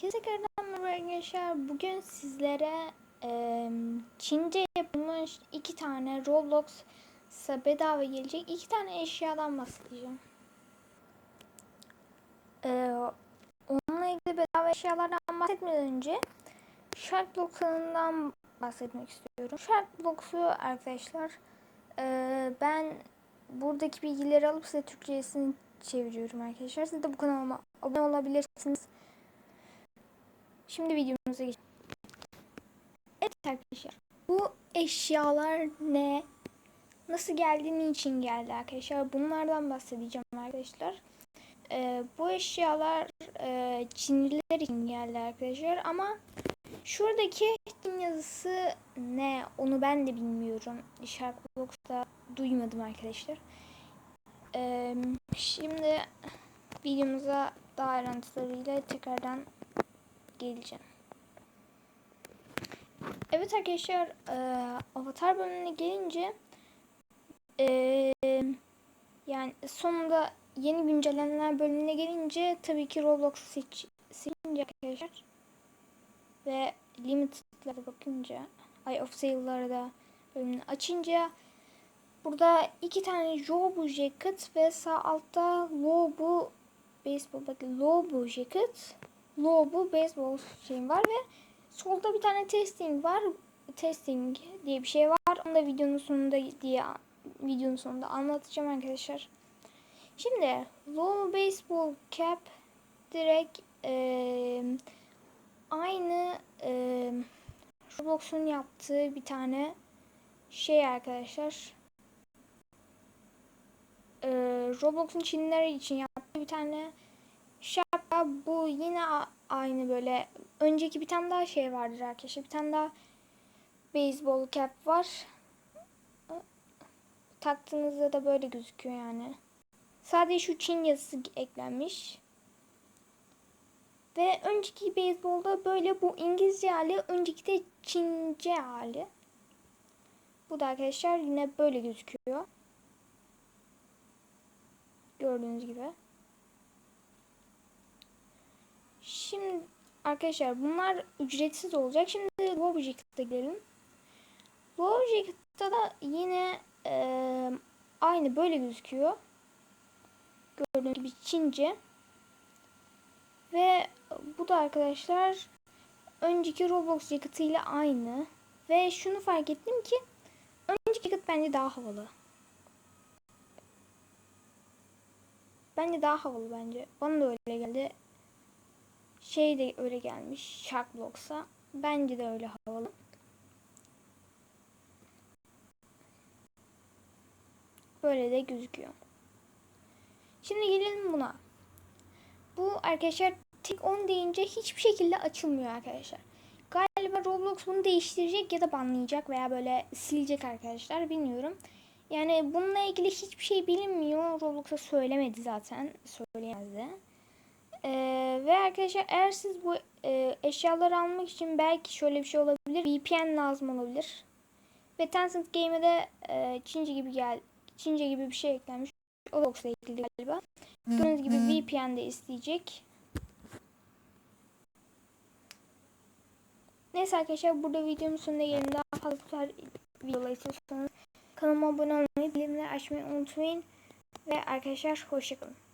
Herkese tekrardan merhaba arkadaşlar. Bugün sizlere e, Çince yapılmış iki tane Roblox'a bedava gelecek iki tane eşyadan bahsedeceğim. E, onunla ilgili bedava eşyalardan bahsetmeden önce Sharkblock kanalından bahsetmek istiyorum. Sharkblock'u arkadaşlar e, ben buradaki bilgileri alıp size Türkçesini çeviriyorum arkadaşlar. Siz de bu kanalıma abone olabilirsiniz. Şimdi videomuza geçelim. Evet arkadaşlar. Bu eşyalar ne? Nasıl geldi? Niçin geldi arkadaşlar? Bunlardan bahsedeceğim arkadaşlar. Ee, bu eşyalar e, Çinliler için geldi arkadaşlar. Ama şuradaki Çin yazısı ne? Onu ben de bilmiyorum. Sharkbox'ta duymadım arkadaşlar. Ee, şimdi videomuza daha ayrıntılarıyla tekrardan geleceğim. Evet arkadaşlar e, Avatar bölümüne gelince e, yani sonunda yeni güncellemeler bölümüne gelince tabii ki Roblox'u seç, seçince arkadaşlar ve limited'lara bakınca Eye of Sale'lara da bölümünü açınca burada iki tane Jobu Jacket ve sağ altta Lobu Baseball bakın Lobu Jacket Lobu Baseball şeyim var ve solda bir tane testing var. Testing diye bir şey var. Onu da videonun sonunda diye videonun sonunda anlatacağım arkadaşlar. Şimdi Low Baseball Cap direkt e, aynı e, Roblox'un yaptığı bir tane şey arkadaşlar. Roblox'un Çinliler için yaptığı bir tane şapka bu yine aynı böyle önceki bir tane daha şey vardır arkadaşlar. Bir tane daha baseball cap var. Taktığınızda da böyle gözüküyor yani. Sadece şu Çin yazısı eklenmiş. Ve önceki beyzbolda böyle bu İngilizce hali, önceki de Çince hali. Bu da arkadaşlar yine böyle gözüküyor. Gördüğünüz gibi. Şimdi arkadaşlar bunlar ücretsiz olacak. Şimdi Logic'te gidelim. Logic'te da yine e, aynı böyle gözüküyor. Gördüğünüz gibi Çince. Ve bu da arkadaşlar önceki Roblox ile aynı. Ve şunu fark ettim ki önceki jacket bence daha havalı. Bence daha havalı bence. Bana da öyle geldi şey de öyle gelmiş Sharkblocks'a. Bence de öyle havalı. Böyle de gözüküyor. Şimdi gelelim buna. Bu arkadaşlar tek 10 deyince hiçbir şekilde açılmıyor arkadaşlar. Galiba Roblox bunu değiştirecek ya da banlayacak veya böyle silecek arkadaşlar bilmiyorum. Yani bununla ilgili hiçbir şey bilinmiyor. Roblox'a söylemedi zaten. Söyleyemezdi. Ee, ve arkadaşlar eğer siz bu e, eşyaları almak için belki şöyle bir şey olabilir. VPN lazım olabilir. Ve Tencent Game'e de e, Çince gibi gel Çince gibi bir şey eklenmiş. O da ilgili galiba. Gördüğünüz gibi VPN de isteyecek. Neyse arkadaşlar burada videomun sonuna gelin. Daha fazla videolar istiyorsanız kanalıma abone olmayı, bildirimleri açmayı unutmayın. Ve arkadaşlar hoşçakalın.